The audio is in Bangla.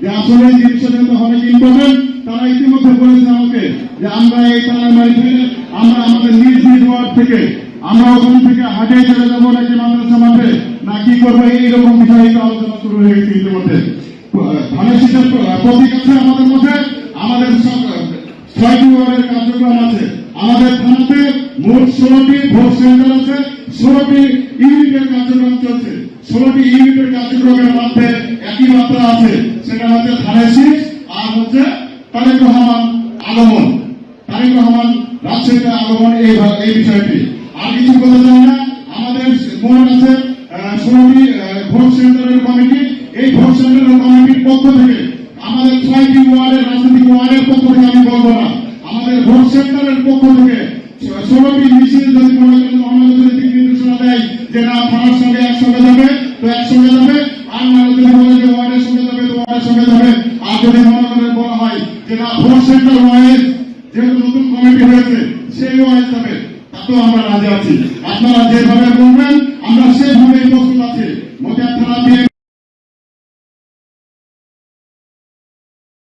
যে আসলে জিনিসটা ইম্পর্টেন্ট তারা ইতিমধ্যে বলেছে আমাকে যে আমরা এই তালার বাড়ি আমরা আমাদের নিজ নিজ ওয়ার্ড থেকে, আমরা ওখান থেকে হাটে চলে যাব নাকি মাদ্রাসা মাঠে? না কি করব? এইরকম বিষয়ে আলোচনা শুরু হয়ে গেছে ইতিমধ্যে। প্রতীক আছে আমাদের মধ্যে, আমাদের ছয়টি ওয়ার্ডের কার্যক্রম আছে। আমাদের থানাতে মোট ষোলোটি ভোট সেন্টার আছে, ষোলোটি ইউনিটের কার্যক্রম চলছে। ষোলোটি ইউনিটের কার্যক্রমের মধ্যে একই মাত্রা আছে, সেটা হচ্ছে ধানের শীষ আর হচ্ছে তারেক রহমান আগমন। তারেক রহমান রাজশাহীতে আগমন এই এই বিষয়টি। আর কিছু বলতে চাই না, আমাদের মনে আছে ষোলোটি ভোট সেন্টারের কমিটি। এই ভোট সেন্টারের কমিটির পক্ষ থেকে আমাদের ছয়টি ওয়ার্ডের, রাজনৈতিক ওয়ার্ডের পক্ষ থেকে আমি বলব না আমাদের পক্ষ থেকে মিছিল যদি নির্দেশনা দেয় যে না সঙ্গে একসঙ্গে যাবে, তো একসঙ্গে যাবে। আর না, যদি বলে যে ওয়ার্ডের সঙ্গে যাবে, তো ওয়ার্ডের সঙ্গে যাবে। আর যদি বলা হয় যে না সেন্টার ওয়াইজ যেহেতু নতুন কমিটি হয়েছে, সেই ওয়াইজ যাবে। তাতেও আমরা রাজি আছি। আপনারা যেভাবে বলবেন